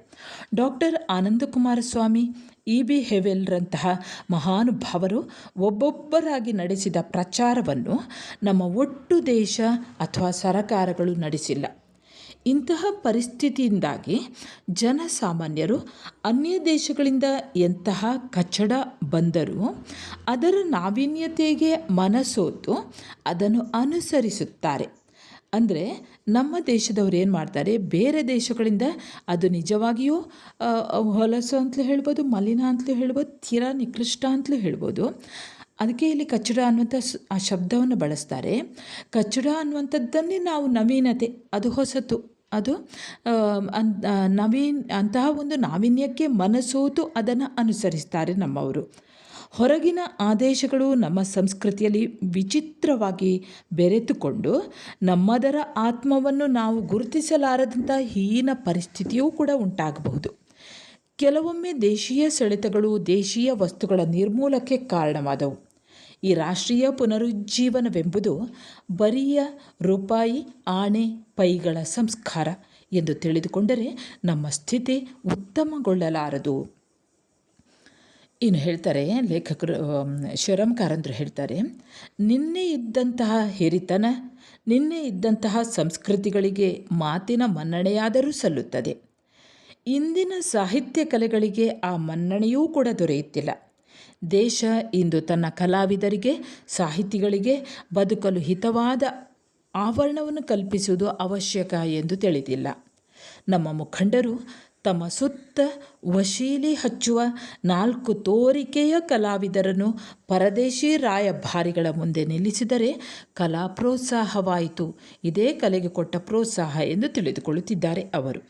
A: Doctor Ananda Coomaraswamy E B ಹೆವೆಲ್ರಂತಹ ಮಹಾನುಭಾವರು ಒಬ್ಬೊಬ್ಬರಾಗಿ ನಡೆಸಿದ ಪ್ರಚಾರವನ್ನು ನಮ್ಮ ಒಟ್ಟು ದೇಶ ಅಥವಾ ಸರಕಾರಗಳು ನಡೆಸಿಲ್ಲ. ಇಂತಹ ಪರಿಸ್ಥಿತಿಯಿಂದಾಗಿ ಜನಸಾಮಾನ್ಯರು ಅನ್ಯ ದೇಶಗಳಿಂದ ಎಂತಹ ಕಚ್ಚಡ ಬಂದರೂ ಅದರ ನಾವೀನ್ಯತೆಗೆ ಮನಸೋತು ಅದನ್ನು ಅನುಸರಿಸುತ್ತಾರೆ. ಅಂದರೆ ನಮ್ಮ ದೇಶದವ್ರು ಏನು ಮಾಡ್ತಾರೆ? ಬೇರೆ ದೇಶಗಳಿಂದ ಅದು ನಿಜವಾಗಿಯೂ ಹೊಲಸು ಅಂತಲೂ ಹೇಳ್ಬೋದು, ಮಲಿನ ಅಂತಲೂ ಹೇಳ್ಬೋದು, ತೀರಾ ನಿಕೃಷ್ಟ ಅಂತಲೂ ಹೇಳ್ಬೋದು. ಅದಕ್ಕೆ ಇಲ್ಲಿ ಕಚ್ಚಡ ಅನ್ನುವಂಥ ಆ ಶಬ್ದವನ್ನು ಬಳಸ್ತಾರೆ. ಕಚ್ಚಡ ಅನ್ನುವಂಥದ್ದನ್ನೇ ನಾವು ನವೀನತೆ, ಅದು ಹೊಸತು. ಅದು ನವೀನ್, ಅಂತಹ ಒಂದು ನಾವೀನ್ಯಕ್ಕೆ ಮನಸೋತು ಅದನ್ನು ಅನುಸರಿಸ್ತಾರೆ ನಮ್ಮವರು. ಹೊರಗಿನ ಆದೇಶಗಳು ನಮ್ಮ ಸಂಸ್ಕೃತಿಯಲ್ಲಿ ವಿಚಿತ್ರವಾಗಿ ಬೆರೆತುಕೊಂಡು ನಮ್ಮದರ ಆತ್ಮವನ್ನು ನಾವು ಗುರುತಿಸಲಾರದಂಥ ಹೀನ ಪರಿಸ್ಥಿತಿಯೂ ಕೂಡ ಉಂಟಾಗಬಹುದು. ಕೆಲವೊಮ್ಮೆ ದೇಶೀಯ ಸೆಳೆತಗಳು ದೇಶೀಯ ವಸ್ತುಗಳ ನಿರ್ಮೂಲಕ್ಕೆ ಕಾರಣವಾದವು. ಈ ರಾಷ್ಟ್ರೀಯ ಪುನರುಜ್ಜೀವನವೆಂಬುದು ಬರಿಯ ರೂಪಾಯಿ ಆಣೆ ಪೈಗಳ ಸಂಸ್ಕಾರ ಎಂದು ತಿಳಿದುಕೊಂಡರೆ ನಮ್ಮ ಸ್ಥಿತಿ ಉತ್ತಮಗೊಳ್ಳಲಾರದು. ಇನ್ನು ಹೇಳ್ತಾರೆ, ಲೇಖಕರು ಶರಂಕಾರಂದರು ಹೇಳ್ತಾರೆ, ನಿನ್ನೆ ಇದ್ದಂತಹ ಹಿರಿತನ, ನಿನ್ನೆ ಇದ್ದಂತಹ ಸಂಸ್ಕೃತಿಗಳಿಗೆ ಮಾತಿನ ಮನ್ನಣೆಯಾದರೂ ಸಲ್ಲುತ್ತದೆ. ಇಂದಿನ ಸಾಹಿತ್ಯ ಕಲೆಗಳಿಗೆ ಆ ಮನ್ನಣೆಯೂ ಕೂಡ ದೊರೆಯುತ್ತಿಲ್ಲ. ದೇಶ ಇಂದು ತನ್ನ ಕಲಾವಿದರಿಗೆ, ಸಾಹಿತಿಗಳಿಗೆ ಬದುಕಲು ಹಿತವಾದ ಆವರಣವನ್ನು ಕಲ್ಪಿಸುವುದು ಅವಶ್ಯಕ ಎಂದು ತಿಳಿದಿಲ್ಲ. ನಮ್ಮ ಮುಖಂಡರು ತಮ್ಮ ಸುತ್ತ ವಶೀಲಿ ಹಚ್ಚುವ ನಾಲ್ಕು ತೋರಿಕೆಯ ಕಲಾವಿದರನ್ನು ಪರದೇಶಿ ರಾಯಭಾರಿಗಳ ಮುಂದೆ ನಿಲ್ಲಿಸಿದರೆ ಕಲಾ ಪ್ರೋತ್ಸಾಹವಾಯಿತು. ಇದೇ ಕಲೆಗೆ ಕೊಟ್ಟ ಪ್ರೋತ್ಸಾಹ ಎಂದು ತಿಳಿದುಕೊಳ್ಳುತ್ತಿದ್ದಾರೆ ಅವರು.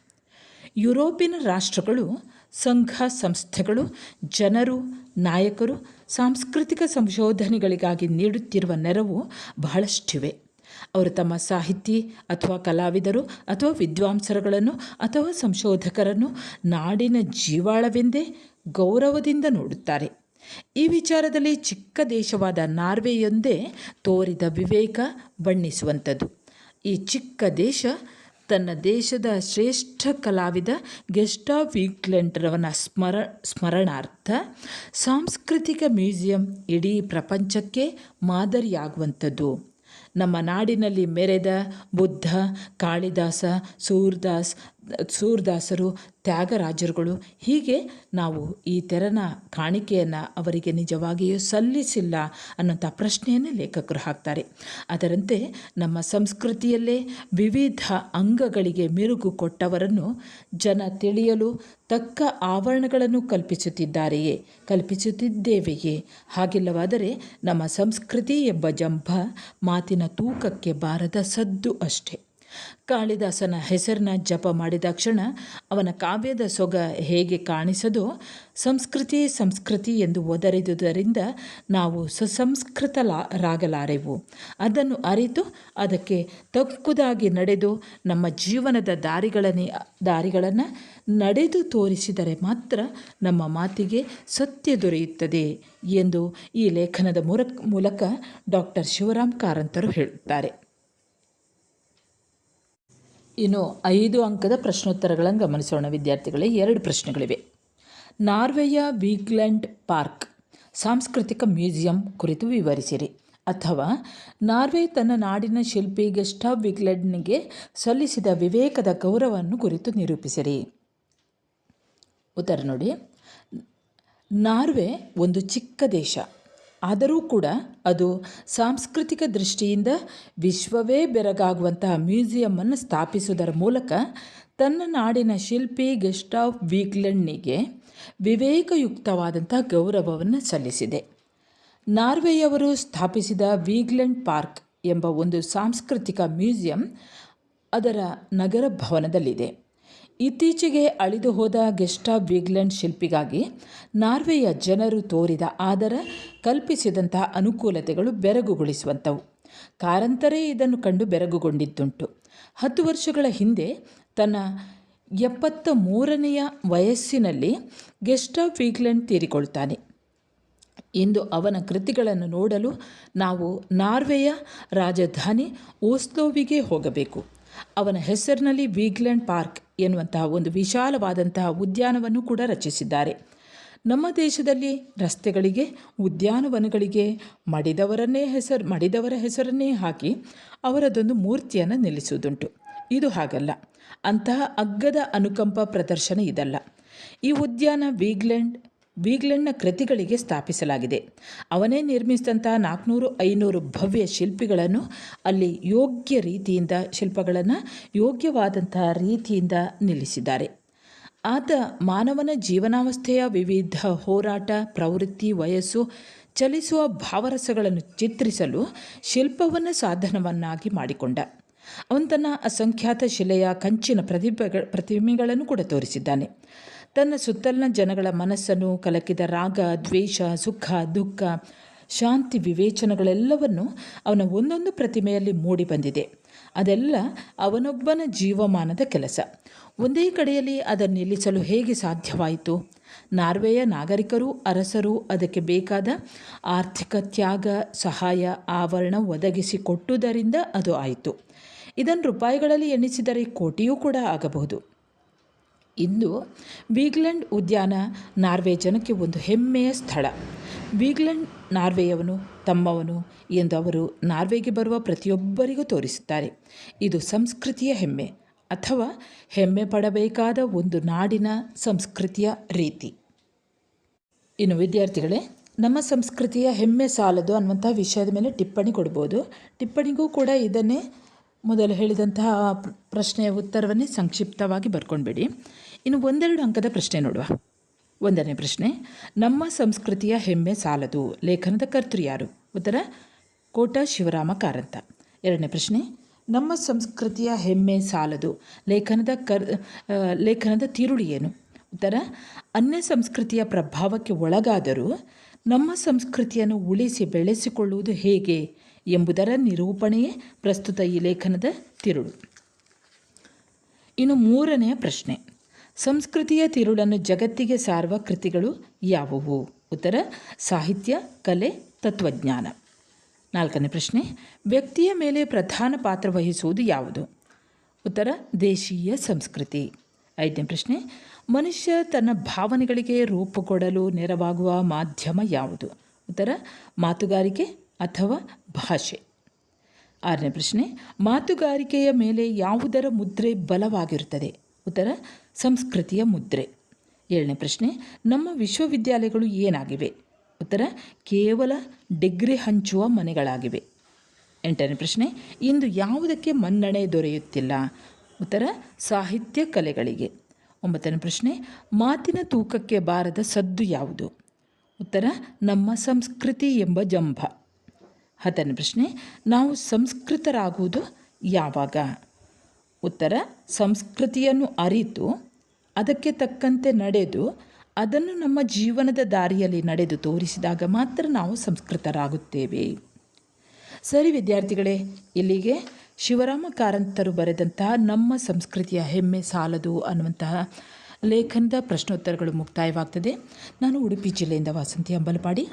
A: ಯುರೋಪಿನ ರಾಷ್ಟ್ರಗಳು ಸಂಘ ಸಂಸ್ಥೆಗಳು ಜನರು, ನಾಯಕರು, ಸಾಂಸ್ಕೃತಿಕ ಸಂಶೋಧನೆಗಳಿಗಾಗಿ ನೀಡುತ್ತಿರುವ ನೆರವು ಬಹಳಷ್ಟಿವೆ. ಅವರು ತಮ್ಮ ಸಾಹಿತಿ ಅಥವಾ ಕಲಾವಿದರು ಅಥವಾ ವಿದ್ವಾಂಸರುಗಳನ್ನು ಅಥವಾ ಸಂಶೋಧಕರನ್ನು ನಾಡಿನ ಜೀವಾಳವೆಂದೇ ಗೌರವದಿಂದ ನೋಡುತ್ತಾರೆ. ಈ ವಿಚಾರದಲ್ಲಿ ಚಿಕ್ಕ ದೇಶವಾದ ನಾರ್ವೆಯೊಂದೇ ತೋರಿದ ವಿವೇಕ ಬಣ್ಣಿಸುವಂಥದ್ದು. ಈ ಚಿಕ್ಕ ದೇಶ ತನ್ನ ದೇಶದ ಶ್ರೇಷ್ಠ ಕಲಾವಿದ ಗೆಸ್ಟಾ ವೀಕ್ಲೆಂಟ್ರವನ ಸ್ಮರ, ಸ್ಮರಣಾರ್ಥ ಸಾಂಸ್ಕೃತಿಕ ಮ್ಯೂಸಿಯಂ ಇಡೀ ಪ್ರಪಂಚಕ್ಕೆ ಮಾದರಿಯಾಗುವಂಥದ್ದು. ನಮ್ಮ ನಾಡಿನಲ್ಲಿ ಮೆರೆದ ಬುದ್ಧ, ಕಾಳಿದಾಸ, ಸೂರ್ದಾಸ್ ಸೂರ್ದಾಸರು ತ್ಯಾಗರಾಜರುಗಳು, ಹೀಗೆ ನಾವು ಈ ತೆರನ ಕಾಣಿಕೆಯನ್ನು ಅವರಿಗೆ ನಿಜವಾಗಿಯೂ ಸಲ್ಲಿಸಿಲ್ಲ ಅನ್ನೋಂಥ ಪ್ರಶ್ನೆಯನ್ನು ಲೇಖಕರು ಹಾಕ್ತಾರೆ. ಅದರಂತೆ ನಮ್ಮ ಸಂಸ್ಕೃತಿಯಲ್ಲೇ ವಿವಿಧ ಅಂಗಗಳಿಗೆ ಮೆರುಗು ಕೊಟ್ಟವರನ್ನು ಜನ ತಿಳಿಯಲು ತಕ್ಕ ಆವರಣಗಳನ್ನು ಕಲ್ಪಿಸುತ್ತಿದ್ದಾರೆಯೇ? ಕಲ್ಪಿಸುತ್ತಿದ್ದೇವೆಯೇ? ಹಾಗಿಲ್ಲವಾದರೆ ನಮ್ಮ ಸಂಸ್ಕೃತಿ ಎಂಬ ಜಂಭ ಮಾತಿನ ತೂಕಕ್ಕೆ ಬಾರದ ಸದ್ದು ಅಷ್ಟೆ. ಕಾಳಿದಾಸನ ಹೆಸರನ್ನ ಜಪ ಮಾಡಿದ ಕ್ಷಣ ಅವನ ಕಾವ್ಯದ ಸೊಗ ಹೇಗೆ ಕಾಣಿಸದೋ ಸಂಸ್ಕೃತಿ ಸಂಸ್ಕೃತಿ ಎಂದು ಒದರಿದುದರಿಂದ ನಾವು ಸುಸಂಸ್ಕೃತ ರಾಗಲಾರೆವು ಅದನ್ನು ಅರಿತು ಅದಕ್ಕೆ ತಕ್ಕುದಾಗಿ ನಡೆದು ನಮ್ಮ ಜೀವನದ ದಾರಿಗಳನ್ನೇ, ದಾರಿಗಳನ್ನು ನಡೆದು ತೋರಿಸಿದರೆ ಮಾತ್ರ ನಮ್ಮ ಮಾತಿಗೆ ಸತ್ಯ ದೊರೆಯುತ್ತದೆ ಎಂದು ಈ ಲೇಖನದ ಮೂಲಕ ಮೂಲಕ ಡಾಕ್ಟರ್ ಶಿವರಾಮ್ ಕಾರಂತರು ಹೇಳುತ್ತಾರೆ. ಇನ್ನು ಐದು ಅಂಕದ ಪ್ರಶ್ನೋತ್ತರಗಳನ್ನು ಗಮನಿಸೋಣ ವಿದ್ಯಾರ್ಥಿಗಳೇ, ಎರಡು ಪ್ರಶ್ನೆಗಳಿವೆ. ನಾರ್ವೆಯ ವೀಗ್ಲೆಂಡ್ ಪಾರ್ಕ್ ಸಾಂಸ್ಕೃತಿಕ ಮ್ಯೂಸಿಯಂ ಕುರಿತು ವಿವರಿಸಿರಿ. ಅಥವಾ ನಾರ್ವೆ ತನ್ನ ನಾಡಿನ ಶಿಲ್ಪಿ ಗೆಸ್ಟಾವ್ ವಿಗ್ಲೆಡ್ನಿಗೆ ಸಲ್ಲಿಸಿದ ವಿವೇಕದ ಗೌರವವನ್ನು ಕುರಿತು ನಿರೂಪಿಸಿರಿ. ಉತ್ತರ ನೋಡಿ. ನಾರ್ವೆ ಒಂದು ಚಿಕ್ಕ ದೇಶ. ಆದರೂ ಕೂಡ ಅದು ಸಾಂಸ್ಕೃತಿಕ ದೃಷ್ಟಿಯಿಂದ ವಿಶ್ವವೇ ಬೆರಗಾಗುವಂತಹ ಮ್ಯೂಸಿಯಮನ್ನು ಸ್ಥಾಪಿಸುವುದರ ಮೂಲಕ ತನ್ನ ನಾಡಿನ ಶಿಲ್ಪಿ ಗೆಸ್ಟಾವ್ ವೀಗ್ಲೆಂಡ್ನಿಗೆ ವಿವೇಕಯುಕ್ತವಾದಂಥ ಗೌರವವನ್ನು ಸಲ್ಲಿಸಿದೆ. ನಾರ್ವೆಯವರು ಸ್ಥಾಪಿಸಿದ ವೀಗ್ಲೆಂಡ್ ಪಾರ್ಕ್ ಎಂಬ ಒಂದು ಸಾಂಸ್ಕೃತಿಕ ಮ್ಯೂಸಿಯಂ ಅದರ ನಗರ ಭವನದಲ್ಲಿದೆ. ಇತ್ತೀಚೆಗೆ ಅಳಿದು ಹೋದ ಗೆಸ್ಟಾ ಬಿಗ್ಲೆಂಡ್ ಶಿಲ್ಪಿಗಾಗಿ ನಾರ್ವೆಯ ಜನರು ತೋರಿದ ಆದರ ಕಲ್ಪಿಸಿದಂತಹ ಅನುಕೂಲತೆಗಳು ಬೆರಗುಗೊಳಿಸುವಂಥವು ಕಾರಂತರೇ ಇದನ್ನು ಕಂಡು ಬೆರಗುಗೊಂಡಿದ್ದುಂಟು. ಹತ್ತು ವರ್ಷಗಳ ಹಿಂದೆ ತನ್ನ ಎಪ್ಪತ್ತ ಮೂರನೆಯ ವಯಸ್ಸಿನಲ್ಲಿ ಗೆಸ್ಟಾ ವೀಗ್ಲೆಂಡ್ ತೀರಿಕೊಳ್ತಾನೆ. ಇಂದು ಅವನ ಕೃತಿಗಳನ್ನು ನೋಡಲು ನಾವು ನಾರ್ವೆಯ ರಾಜಧಾನಿ ಓಸ್ಲೋವಿಗೆ ಹೋಗಬೇಕು. ಅವನ ಹೆಸರಿನಲ್ಲಿ ವೀಗ್ಲೆಂಡ್ ಪಾರ್ಕ್ ಎನ್ನುವಂತಹ ಒಂದು ವಿಶಾಲವಾದಂತಹ ಉದ್ಯಾನವನ್ನು ಕೂಡ ರಚಿಸಿದ್ದಾರೆ. ನಮ್ಮ ದೇಶದಲ್ಲಿ ರಸ್ತೆಗಳಿಗೆ, ಉದ್ಯಾನವನಗಳಿಗೆ ಮಡಿದವರನ್ನೇ ಹೆಸರು, ಮಡಿದವರ ಹೆಸರನ್ನೇ ಹಾಕಿ ಅವರದೊಂದು ಮೂರ್ತಿಯನ್ನು ನಿಲ್ಲಿಸುವುದುಂಟು. ಇದು ಹಾಗಲ್ಲ. ಅಂತಹ ಅಗ್ಗದ ಅನುಕಂಪ ಪ್ರದರ್ಶನ ಇದಲ್ಲ. ಈ ಉದ್ಯಾನ ವೀಗ್ಲೆಂಡ್ ವೀಗ್ಲೆಂಡ್ನ ಕೃತಿಗಳಿಗೆ ಸ್ಥಾಪಿಸಲಾಗಿದೆ. ಅವನೇ ನಿರ್ಮಿಸಿದಂಥ ನಾಲ್ಕುನೂರು ಐನೂರು ಭವ್ಯ ಶಿಲ್ಪಿಗಳನ್ನು ಅಲ್ಲಿ ಯೋಗ್ಯ ರೀತಿಯಿಂದ ಶಿಲ್ಪಗಳನ್ನು ಯೋಗ್ಯವಾದಂತಹ ರೀತಿಯಿಂದ ನಿಲ್ಲಿಸಿದ್ದಾರೆ. ಆತ ಮಾನವನ ಜೀವನಾವಸ್ಥೆಯ ವಿವಿಧ ಹೋರಾಟ, ಪ್ರವೃತ್ತಿ, ವಯಸ್ಸು, ಚಲಿಸುವ ಭಾವರಸಗಳನ್ನು ಚಿತ್ರಿಸಲು ಶಿಲ್ಪವನ್ನು ಸಾಧನವನ್ನಾಗಿ ಮಾಡಿಕೊಂಡ. ಅವನು ತನ್ನ ಅಸಂಖ್ಯಾತ ಶಿಲೆಯ ಕಂಚಿನ ಪ್ರತಿಭೆಗಳ ಪ್ರತಿಮೆಗಳನ್ನು ಕೂಡ ತೋರಿಸಿದ್ದಾನೆ. ತನ್ನ ಸುತ್ತಲಿನ ಜನಗಳ ಮನಸ್ಸನ್ನು ಕಲಕಿದ ರಾಗ, ದ್ವೇಷ, ಸುಖ, ದುಃಖ, ಶಾಂತಿ, ವಿವೇಚನೆಗಳೆಲ್ಲವನ್ನು ಅವನ ಒಂದೊಂದು ಪ್ರತಿಮೆಯಲ್ಲಿ ಮೂಡಿ ಬಂದಿದೆ. ಅದೆಲ್ಲ ಅವನೊಬ್ಬನ ಜೀವಮಾನದ ಕೆಲಸ. ಒಂದೇ ಕಡೆಯಲ್ಲಿ ಅದನ್ನು ನಿಲ್ಲಿಸಲು ಹೇಗೆ ಸಾಧ್ಯವಾಯಿತು? ನಾರ್ವೆಯ ನಾಗರಿಕರು, ಅರಸರು, ಅದಕ್ಕೆ ಬೇಕಾದ ಆರ್ಥಿಕ ತ್ಯಾಗ, ಸಹಾಯ, ಆವರಣ ಒದಗಿಸಿಕೊಟ್ಟುದರಿಂದ ಅದು ಆಯಿತು. ಇದನ್ನು ರೂಪಾಯಿಗಳಲ್ಲಿ ಎಣಿಸಿದರೆ ಕೋಟಿಯೂ ಕೂಡ ಆಗಬಹುದು. ಇಂದು ವೀಗ್ಲೆಂಡ್ ಉದ್ಯಾನ ನಾರ್ವೆ ಜನಕ್ಕೆ ಒಂದು ಹೆಮ್ಮೆಯ ಸ್ಥಳ. ವೀಗ್ಲೆಂಡ್ ನಾರ್ವೆಯವನು ತಮ್ಮವನು ಎಂದು ಅವರು ನಾರ್ವೆಗೆ ಬರುವ ಪ್ರತಿಯೊಬ್ಬರಿಗೂ ತೋರಿಸುತ್ತಾರೆ. ಇದು ಸಂಸ್ಕೃತಿಯ ಹೆಮ್ಮೆ ಅಥವಾ ಹೆಮ್ಮೆ ಪಡಬೇಕಾದ ಒಂದು ನಾಡಿನ ಸಂಸ್ಕೃತಿಯ ರೀತಿ. ಇನ್ನು ವಿದ್ಯಾರ್ಥಿಗಳೇ, ನಮ್ಮ ಸಂಸ್ಕೃತಿಯ ಹೆಮ್ಮೆ ಸಾಲದು ಅನ್ನುವಂಥ ವಿಷಯದ ಮೇಲೆ ಟಿಪ್ಪಣಿ ಕೊಡ್ಬೋದು. ಟಿಪ್ಪಣಿಗೂ ಕೂಡ ಇದನ್ನೇ ಮೊದಲು ಹೇಳಿದಂತಹ ಪ್ರಶ್ನೆಯ ಉತ್ತರವನ್ನೇ ಸಂಕ್ಷಿಪ್ತವಾಗಿ ಬರ್ಕೊಂಡ್ಬಿಡಿ. ಇನ್ನು ಒಂದೆರಡು ಅಂಕದ ಪ್ರಶ್ನೆ ನೋಡುವ. ಒಂದನೇ ಪ್ರಶ್ನೆ, ನಮ್ಮ ಸಂಸ್ಕೃತಿಯ ಹೆಮ್ಮೆ ಸಾಲದು ಲೇಖನದ ಕರ್ತೃ ಯಾರು? ಉತ್ತರ, ಕೋಟ ಶಿವರಾಮ ಕಾರಂತ. ಎರಡನೇ ಪ್ರಶ್ನೆ, ನಮ್ಮ ಸಂಸ್ಕೃತಿಯ ಹೆಮ್ಮೆ ಸಾಲದು ಲೇಖನದ ಕರ್ ಲೇಖನದ ತಿರುಳು ಏನು? ಉತ್ತರ, ಅನ್ಯ ಸಂಸ್ಕೃತಿಯ ಪ್ರಭಾವಕ್ಕೆ ಒಳಗಾದರೂ ನಮ್ಮ ಸಂಸ್ಕೃತಿಯನ್ನು ಉಳಿಸಿ ಬೆಳೆಸಿಕೊಳ್ಳುವುದು ಹೇಗೆ ಎಂಬುದರ ನಿರೂಪಣೆಯೇ ಪ್ರಸ್ತುತ ಈ ಲೇಖನದ ತಿರುಳು. ಇನ್ನು ಮೂರನೆಯ ಪ್ರಶ್ನೆ ಸಂಸ್ಕೃತಿಯ ತಿರುಳನ್ನು ಜಗತ್ತಿಗೆ ಸಾರುವ ಕೃತಿಗಳು ಯಾವುವು? ಉತ್ತರ, ಸಾಹಿತ್ಯ, ಕಲೆ, ತತ್ವಜ್ಞಾನ. ನಾಲ್ಕನೇ ಪ್ರಶ್ನೆ, ವ್ಯಕ್ತಿಯ ಮೇಲೆ ಪ್ರಧಾನ ಪಾತ್ರ ವಹಿಸುವುದು ಯಾವುದು? ಉತ್ತರ, ದೇಶೀಯ ಸಂಸ್ಕೃತಿ. ಐದನೇ ಪ್ರಶ್ನೆ, ಮನುಷ್ಯ ತನ್ನ ಭಾವನೆಗಳಿಗೆ ರೂಪು ಕೊಡಲು ನೆರವಾಗುವ ಮಾಧ್ಯಮ ಯಾವುದು? ಉತ್ತರ, ಮಾತುಗಾರಿಕೆ ಅಥವಾ ಭಾಷೆ. ಆರನೇ ಪ್ರಶ್ನೆ, ಮಾತುಗಾರಿಕೆಯ ಮೇಲೆ ಯಾವುದರ ಮುದ್ರೆ ಬಲವಾಗಿರುತ್ತದೆ? ಉತ್ತರ, ಸಂಸ್ಕೃತಿಯ ಮುದ್ರೆ. ಏಳನೇ ಪ್ರಶ್ನೆ, ನಮ್ಮ ವಿಶ್ವವಿದ್ಯಾಲಯಗಳು ಏನಾಗಿವೆ? ಉತ್ತರ, ಕೇವಲ ಡಿಗ್ರಿ ಹಂಚುವ ಮನೆಗಳಾಗಿವೆ. ಎಂಟನೇ ಪ್ರಶ್ನೆ, ಇಂದು ಯಾವುದಕ್ಕೆ ಮನ್ನಣೆ ದೊರೆಯುತ್ತಿಲ್ಲ? ಉತ್ತರ, ಸಾಹಿತ್ಯ ಕಲೆಗಳಿಗೆ. ಒಂಬತ್ತನೇ ಪ್ರಶ್ನೆ, ಮಾತಿನ ತೂಕಕ್ಕೆ ಬಾರದ ಸದ್ದು ಯಾವುದು? ಉತ್ತರ, ನಮ್ಮ ಸಂಸ್ಕೃತಿ ಎಂಬ ಜಂಭ. ಹತ್ತನೇ ಪ್ರಶ್ನೆ, ನಾವು ಸಂಸ್ಕೃತರಾಗುವುದು ಯಾವಾಗ? ಉತ್ತರ, ಸಂಸ್ಕೃತಿಯನ್ನು ಅರಿತು, ಅದಕ್ಕೆ ತಕ್ಕಂತೆ ನಡೆದು, ಅದನ್ನು ನಮ್ಮ ಜೀವನದ ದಾರಿಯಲ್ಲಿ ನಡೆದು ತೋರಿಸಿದಾಗ ಮಾತ್ರ ನಾವು ಸಂಸ್ಕೃತರಾಗುತ್ತೇವೆ. ಸರಿ ವಿದ್ಯಾರ್ಥಿಗಳೇ, ಇಲ್ಲಿಗೆ ಶಿವರಾಮ ಕಾರಂತರು ಬರೆದಂತಹ ನಮ್ಮ ಸಂಸ್ಕೃತಿಯ ಹೆಮ್ಮೆ ಸಾಲದು ಅನ್ನುವಂತಹ ಲೇಖನದ ಪ್ರಶ್ನೋತ್ತರಗಳು ಮುಕ್ತಾಯವಾಗ್ತದೆ. ನಾನು ಉಡುಪಿ ಜಿಲ್ಲೆಯಿಂದ ವಾಸಂತಿ ಅಂಬಲಪಾಡಿ.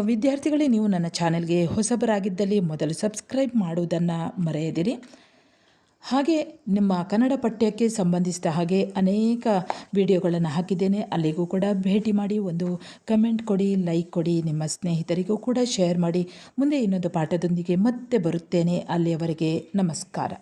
A: ವಿದ್ಯಾರ್ಥಿಗಳೇ, ನೀವು ನನ್ನ ಚಾನೆಲ್ಗೆ ಹೊಸಬರಾಗಿದ್ದಲ್ಲಿ ಮೊದಲು ಸಬ್ಸ್ಕ್ರೈಬ್ ಮಾಡುವುದನ್ನು ಮರೆಯದಿರಿ. ಹಾಗೆ ನಿಮ್ಮ ಕನ್ನಡ ಪಠ್ಯಕ್ಕೆ ಸಂಬಂಧಿಸಿದ ಹಾಗೆ ಅನೇಕ ವಿಡಿಯೋಗಳನ್ನು ಹಾಕಿದ್ದೇನೆ. ಅಲ್ಲಿಗೂ ಕೂಡ ಭೇಟಿ ಮಾಡಿ ಒಂದು ಕಮೆಂಟ್ ಕೊಡಿ ಲೈಕ್ ಕೊಡಿ, ನಿಮ್ಮ ಸ್ನೇಹಿತರಿಗೂ ಕೂಡ ಶೇರ್ ಮಾಡಿ. ಮುಂದೆ ಇನ್ನೊಂದು ಪಾಠದೊಂದಿಗೆ ಮತ್ತೆ ಬರುತ್ತೇನೆ. ಅಲ್ಲಿಯವರೆಗೆ ನಮಸ್ಕಾರ.